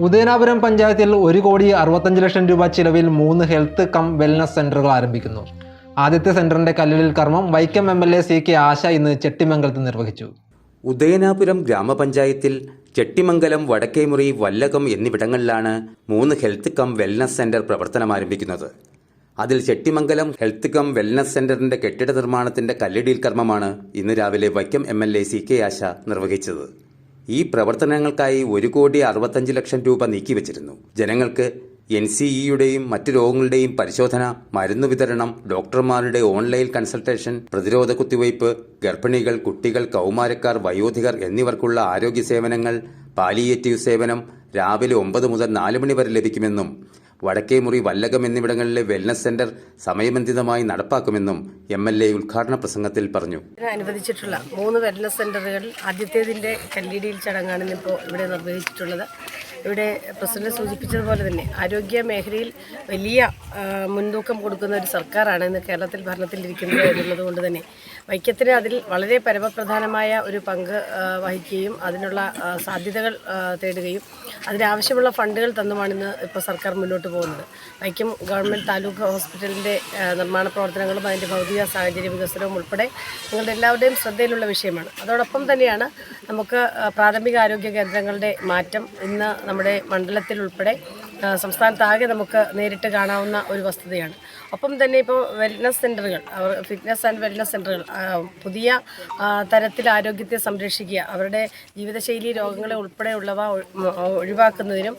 ഉദയനാപുരം പഞ്ചായത്തിൽ ഒരു കോടി അറുപത്തഞ്ച് ലക്ഷം രൂപ ചിലവിൽ മൂന്ന് ഹെൽത്ത് കം വെൽനസ് സെന്ററുകൾ ആരംഭിക്കുന്നു. ആദ്യത്തെ സെന്ററിന്റെ കല്ലിൽ കർമ്മം Vaikom M L A C K Asha ഇന്ന് ചെട്ടിമംഗലത്ത് നിർവഹിച്ചു. ഉദയനാപുരം ഗ്രാമപഞ്ചായത്തിൽ ചെട്ടിമംഗലം വടക്കേമുറി വല്ലകം എന്നിവിടങ്ങളിലാണ് മൂന്ന് ഹെൽത്ത് കം വെൽനസ് സെന്റർ പ്രവർത്തനം ആരംഭിക്കുന്നത്. അതിൽ ചെട്ടിമംഗലം ഹെൽത്ത് കം വെൽനസ് സെന്ററിന്റെ കെട്ടിട നിർമ്മാണത്തിന്റെ കല്ലിടിയിൽ കർമ്മമാണ് ഇന്ന് രാവിലെ Vaikom M L A C K Asha നിർവഹിച്ചത്. ഈ പ്രവർത്തനങ്ങൾക്കായി ഒരു കോടി അറുപത്തഞ്ച് ലക്ഷം രൂപ നീക്കിവച്ചിരുന്നു. ജനങ്ങൾക്ക് എൻ സി ഇയുടെയും മറ്റു രോഗങ്ങളുടെയും പരിശോധന മരുന്ന് വിതരണം ഡോക്ടർമാരുടെ ഓൺലൈൻ കൺസൾട്ടേഷൻ പ്രതിരോധ കുത്തിവയ്പ് ഗർഭിണികൾ കുട്ടികൾ കൗമാരക്കാർ വയോധികർ എന്നിവർക്കുള്ള ആരോഗ്യ സേവനങ്ങൾ പാലിയേറ്റീവ് സേവനം രാവിലെ ഒമ്പത് മുതൽ നാല് മണി വരെ ലഭിക്കുമെന്നും വടക്കേമുറി വല്ലകം എന്നിവിടങ്ങളിലെ വെൽനസ് സെന്റർ സമയബന്ധിതമായി നടപ്പാക്കുമെന്നും എം എൽ എ ഉദ്ഘാടന പ്രസംഗത്തിൽ പറഞ്ഞു. അനുവദിച്ചിട്ടുള്ള മൂന്ന് വെൽനസ് സെന്ററുകൾ ആദ്യത്തേതിന്റെ കല്ലിടിയിൽ ചടങ്ങാണ് ഇന്നിപ്പോൾ ഇവിടെ നിർവഹിച്ചിട്ടുള്ളത്. ഇവിടെ പ്രസിഡന്റ് സൂചിപ്പിച്ചതുപോലെ തന്നെ ആരോഗ്യ മേഖലയിൽ വലിയ മുൻതൂക്കം കൊടുക്കുന്ന ഒരു സർക്കാരാണ് ഇന്ന് കേരളത്തിൽ ഭരണത്തിലിരിക്കുന്നത് എന്നുള്ളത് കൊണ്ട് തന്നെ. വൈക്കത്തിന് അതിൽ വളരെ പരമപ്രധാനമായ ഒരു പങ്ക് വഹിക്കുകയും അതിനുള്ള സാധ്യതകൾ തേടുകയും അതിനാവശ്യമുള്ള ഫണ്ടുകൾ തന്നുമാണ് ഇന്ന് ഇപ്പോൾ സർക്കാർ മുന്നോട്ട് പോകുന്നത്. വൈക്കം ഗവൺമെന്റ് താലൂക്ക് ഹോസ്പിറ്റലിന്റെ നിർമ്മാണ പ്രവർത്തനങ്ങളും അതിന്റെ ഭൗതിക സാഹചര്യ വികസനവും ഉൾപ്പെടെ നിങ്ങളുടെ എല്ലാവരുടെയും ശ്രദ്ധയിലുള്ള വിഷയമാണ്. അതോടൊപ്പം തന്നെയാണ് നമുക്ക് പ്രാഥമിക ആരോഗ്യ കേന്ദ്രങ്ങളുടെ മാറ്റം ഇന്ന് നമ്മുടെ മണ്ഡലത്തിൽ ഉൾപ്പെടെ സംസ്ഥാനത്താകെ നമുക്ക് നേരിട്ട് കാണാവുന്ന ഒരു വസ്തുതയാണ്. ഒപ്പം തന്നെ ഇപ്പോൾ വെൽനസ് സെന്ററുകൾ അവർ ഫിറ്റ്നസ് ആൻഡ് വെൽനസ് സെന്ററുകൾ പുതിയ തരത്തിൽ ആരോഗ്യത്തെ സംരക്ഷിക്കുക അവരുടെ ജീവിതശൈലി രോഗങ്ങളെ ഉൾപ്പെടെയുള്ളവ ഒഴി- ഒഴിവാക്കുന്നതിനും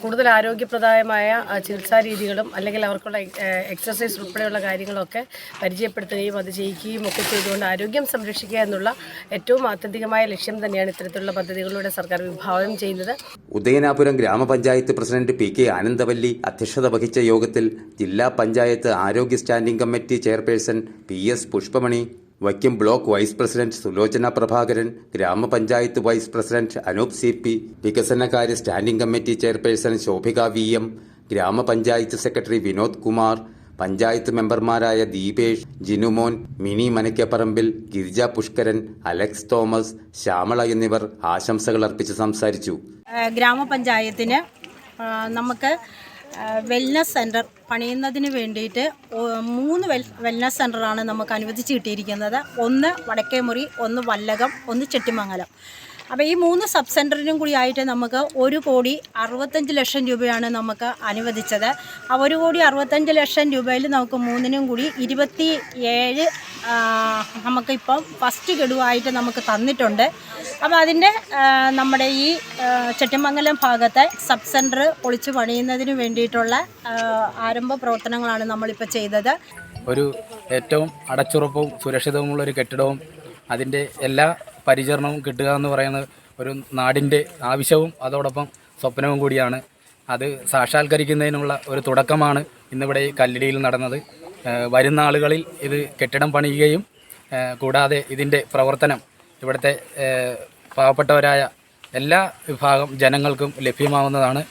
കൂടുതൽ ആരോഗ്യപ്രദമായ ചികിത്സാ രീതികളും അല്ലെങ്കിൽ അവർക്കുള്ള എക്സസൈസ് ഉൾപ്പെടെയുള്ള കാര്യങ്ങളൊക്കെ പരിചയപ്പെടുത്തുകയും അത് ചെയ്യിക്കുകയും ഒക്കെ ചെയ്തുകൊണ്ട് ആരോഗ്യം സംരക്ഷിക്കുക എന്നുള്ള ഏറ്റവും ആത്യന്തികമായ ലക്ഷ്യം തന്നെയാണ് ഇത്തരത്തിലുള്ള പദ്ധതികളിലൂടെ സർക്കാർ വിഭാവനം ചെയ്യുന്നത്. ഉദയനാപുരം ഗ്രാമപഞ്ചായത്ത് പ്രസിഡന്റ് പി. കെ ആനന്ദവല്ലി അധ്യക്ഷത വഹിച്ച യോഗത്തിൽ ജില്ലാ പഞ്ചായത്ത് ആരോഗ്യ standing committee chairperson P S Pushpamani Vaikom block vice president Sulochana Prabhakaran ഗ്രാമപഞ്ചായത്ത് vice president Anoop C P വികസനകാര്യ standing committee chairperson Shobhika V M ഗ്രാമപഞ്ചായത്ത് സെക്രട്ടറി വിനോദ് കുമാർ പഞ്ചായത്ത് മെമ്പർമാരായ ദീപേഷ് ജിനുമോൻ മിനി മനക്കപ്പറമ്പിൽ ഗിരിജ പുഷ്കരൻ അലക്സ് തോമസ് ശ്യാമള എന്നിവർ ആശംസകൾ അർപ്പിച്ച് സംസാരിച്ചു. ഗ്രാമപഞ്ചായത്തിന് നമുക്ക് വെൽനസ് സെന്റർ പണിയുന്നതിന് വേണ്ടിയിട്ട് മൂന്ന് വെൽ വെൽനസ് സെന്ററാണ് നമുക്ക് അനുവദിച്ച് കിട്ടിയിരിക്കുന്നത്. ഒന്ന് വടക്കേമുറി ഒന്ന് വല്ലകം ഒന്ന് ചെട്ടിമംഗലം. അപ്പോൾ ഈ മൂന്ന് സബ് സെന്ററിനും കൂടി ആയിട്ട് നമുക്ക് ഒരു കോടി അറുപത്തഞ്ച് ലക്ഷം രൂപയാണ് നമുക്ക് അനുവദിച്ചത്. ആ ഒരു കോടി അറുപത്തഞ്ച് ലക്ഷം രൂപയിൽ നമുക്ക് മൂന്നിനും കൂടി ഇരുപത്തി ഏഴ് നമുക്കിപ്പം ഫസ്റ്റ് ഗഡുവായിട്ട് നമുക്ക് തന്നിട്ടുണ്ട്. അപ്പോൾ അതിന്റെ നമ്മുടെ ഈ ചെട്ടിമംഗലം ഭാഗത്തെ സബ് സെന്റർ പൊളിച്ചു പണിയുന്നതിന് വേണ്ടിയിട്ടുള്ള ആരംഭ പ്രവർത്തനങ്ങളാണ് നമ്മളിപ്പോൾ ചെയ്തത്. ഒരു ഏറ്റവും അടച്ചുറപ്പും സുരക്ഷിതവുമുള്ള ഒരു കെട്ടിടവും അതിന്റെ എല്ലാ പരിചരണവും കിട്ടുക എന്ന് പറയുന്നത് ഒരു നാടിന്റെ ആവശ്യവും അതോടൊപ്പം സ്വപ്നവും കൂടിയാണ്. അത് സാക്ഷാത്കരിക്കുന്നതിനുള്ള ഒരു തുടക്കമാണ് ഇന്നിവിടെ കല്ലിടിയിൽ നടന്നത്. വരുന്ന ആളുകളിൽ ഇത് കെട്ടിടം പണിയുകയും കൂടാതെ ഇതിന്റെ പ്രവർത്തനം ഇവിടുത്തെ പാവപ്പെട്ടവരായ എല്ലാ വിഭാഗം ജനങ്ങൾക്കും ലഭ്യമാവുന്നതാണ്.